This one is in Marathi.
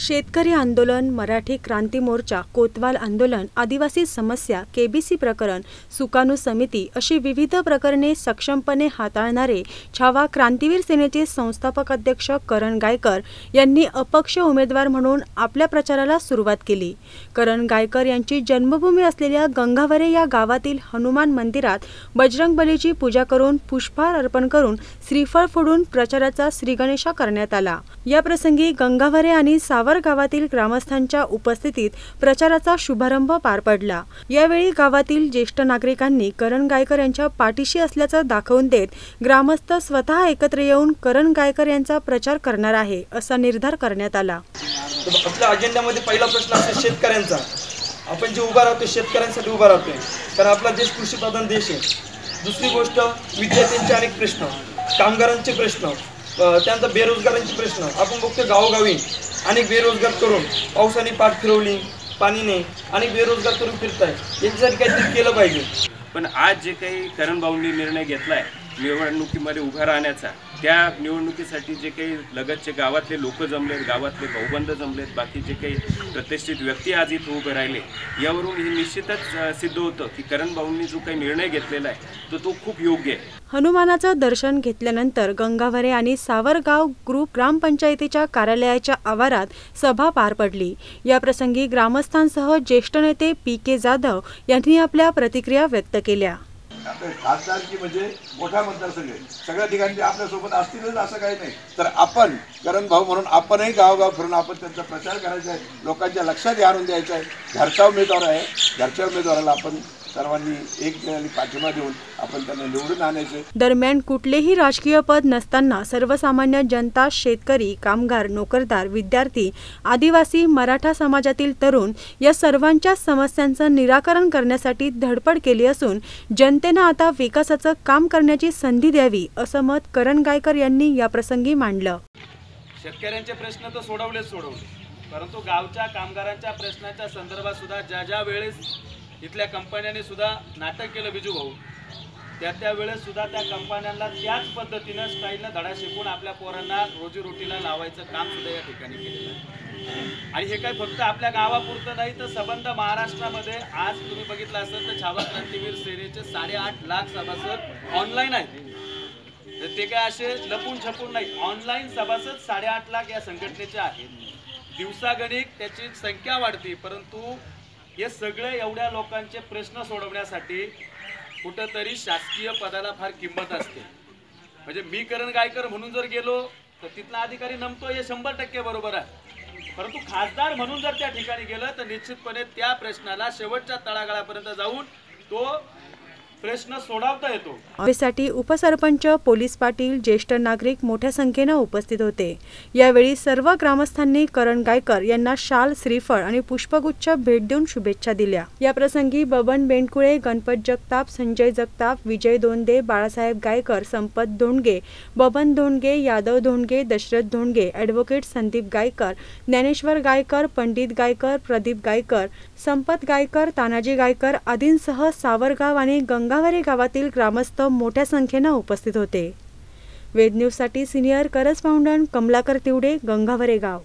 शेतकरी आंदोलन मराठी क्रांती मोर्चा कोतवाल आंदोलन आदिवासी समस्या केबीसी प्रकरण सुकाणू समिती अशी विविध प्रकरणे सक्षमपणे हाताळणारे छावा क्रांतीवीर सेनेचे संस्थापक अध्यक्ष करण गायकर यांनी अपक्ष उमेदवार म्हणून आपल्या प्रचाराला सुरुवात केली. करण गायकर यांची जन्मभूमी असलेल्या गंगावरे या गावातील हनुमान मंदिरात बजरंग बलीची पूजा करून पुष्पहार अर्पण करून श्रीफळ फोडून प्रचाराचा श्रीगणेशा करण्यात आला. याप्रसंगी गंगावरे आणि सावर गावातील ग्रामस्थांच्या उपस्थितीत प्रचाराचा शुभारंभ पार पडला. यावेळी गावातील ज्येष्ठ नागरिकांनी करण गायकर यांच्या पाठीशी असल्याचं दाखवून देत ग्रामस्थ स्वतः एकत्र येऊन करण गायकर यांचा प्रचार करणार आहे असा निर्धार करण्यात आला. आपल्या अजेंड्यामध्ये पहिला प्रश्न असतो शेतकऱ्यांचा. आपण जे उभा राहतो शेतकऱ्यांसाठी उभा राहतोय. कारण आपला देश कृषीप्रधान देश आहे. दुसरी गोष्ट विद्यार्थ्यांचे अनेक प्रश्न कामगारांचे प्रश्न त्यानंतर बेरोजगारांचे प्रश्न. आपण बघतो गावोगावी अनेक बेरोजगार तरुण पावसाने पाठ फिरवली पाणी नाही अनेक बेरोजगार तरुण फिरताय यांच्यासाठी काहीतरी केलं पाहिजे. पण आज जे काही करण भाऊंनी निर्णय घेतलाय निवडणुकीमध्ये उभा राहण्याचा. त्या निवडणुकीसाठी जे काही लगतचे गावातले लोक जमलेत गावातले भाऊबंद जमलेत बाकी जे काही प्रतिष्ठित व्यक्ती आज इथं उभे राहिले यावरून हे निश्चितच सिद्ध होतं की करण भाऊंनी जो काही निर्णय घेतलेला आहे तो तो खूप योग्य आहे. हनुमानाचं दर्शन घेतल्यानंतर गंगावरे आणि सावरगाव ग्रुप ग्रामपंचायतीच्या कार्यालयाच्या आवारात सभा पार पडली. याप्रसंगी ग्रामस्थांसह ज्येष्ठ नेते पी के जाधव यांनी आपल्या प्रतिक्रिया व्यक्त केल्या. आपल्या खासदारकी म्हणजे मोठा मतदारसंघ आहे. सगळ्या ठिकाणी आपल्यासोबत असतीलच असं काही नाही. तर आपण करण भाऊ म्हणून आपणही गावगाव फिरून आपण त्यांचा प्रचार करायचा आहे. लोकांच्या लक्षात आणून द्यायचा आहे. घरचा उमेदवार आहे. घरच्या उमेदवाराला आपण सर्वांनी एक आणि पाठिंबा देऊन आपण त्यांना निवडून आणायचं. दरम्यान कुठलेही राजकीय पद नसताना सर्वसामान्य जनता शेतकरी कामगार नोकरदार विद्यार्थी आदिवासी मराठा समाजातील तरुण या सर्वांच्या समस्यांचं निराकरण करण्यासाठी धडपड केली असून जनतेनं आता विकासाचं काम करण्याची संधी द्यावी असं मत करण गायकर यांनी याप्रसंगी मांडलं. शेतकऱ्यांचे प्रश्न तर सोडवलेच सोडवले. परंतु गावच्या कामगारांच्या प्रश्नाच्या संदर्भात सुद्धा ज्या ज्या वेळेस इथल्या कंपन्यांनी सुद्धा नाटक केलं बिजू भाऊ. त्या त्यावेळेस सुद्धा त्या कंपन्यांना त्याच पद्धतीनं स्टाईलनं धडा शिकवून आपल्या पोरांना रोजीरोटीला लावायचं काम सुद्धा या ठिकाणी केलेलं आहे. आणि हे काय फक्त आपल्या गावापुरतं नाही तर सबंध महाराष्ट्रामध्ये आज तुम्ही बघितलं असेल तर छावा क्रांतीवीर सेनेचे साडेआठ लाख सभासद ऑनलाईन आहेत. तर ते काय असे लपून छपून नाही ऑनलाईन सभासद साडेआठ लाख या संघटनेचे आहेत. दिवसागणिक त्याची संख्या वाढते परंतु हे सगळे एवढ्या लोकांचे प्रश्न सोडवण्यासाठी कुठंतरी शासकीय पदाला फार किंमत असते. म्हणजे मी करण गायकर म्हणून जर गेलो तर तिथला अधिकारी नमतो हे शंभर टक्के बरोबर आहे. परंतु खासदार म्हणून जर त्या ठिकाणी गेलं तर निश्चितपणे त्या प्रश्नाला शेवटच्या तळागाळापर्यंत जाऊन तो प्रश्न सोडवता येतो. सभेसाठी उपसरपंच पोलीस पाटील ज्येष्ठ नागरिक मोठ्या संख्येनं उपस्थित होते. यावेळी सर्व ग्रामस्थांनी करण गायकर यांना शाल श्रीफळ आणि पुष्पगुच्छ भेट देऊन शुभेच्छा दिल्या. या प्रसंगी बबन बेंडकुळे गणपत जगताप संजय जगताप विजय दोंदे बाळासाहेब गायकर संपत धोंडगे बबन धोंडगे यादव धोंडगे दशरथ धोंडगे ॲडव्होकेट संदीप गायकर ज्ञानेश्वर गायकर पंडित गायकर प्रदीप गायकर संपत गायकर तानाजी गायकर आदींसह सावरगाव आणि गंगावरे गावातील ग्रामस्थ मोठ्या संख्येनं उपस्थित होते. वेद न्यूजसाठी सिनियर करस्पाउंडंट कमलाकर तिवडे गंगावरे गाव.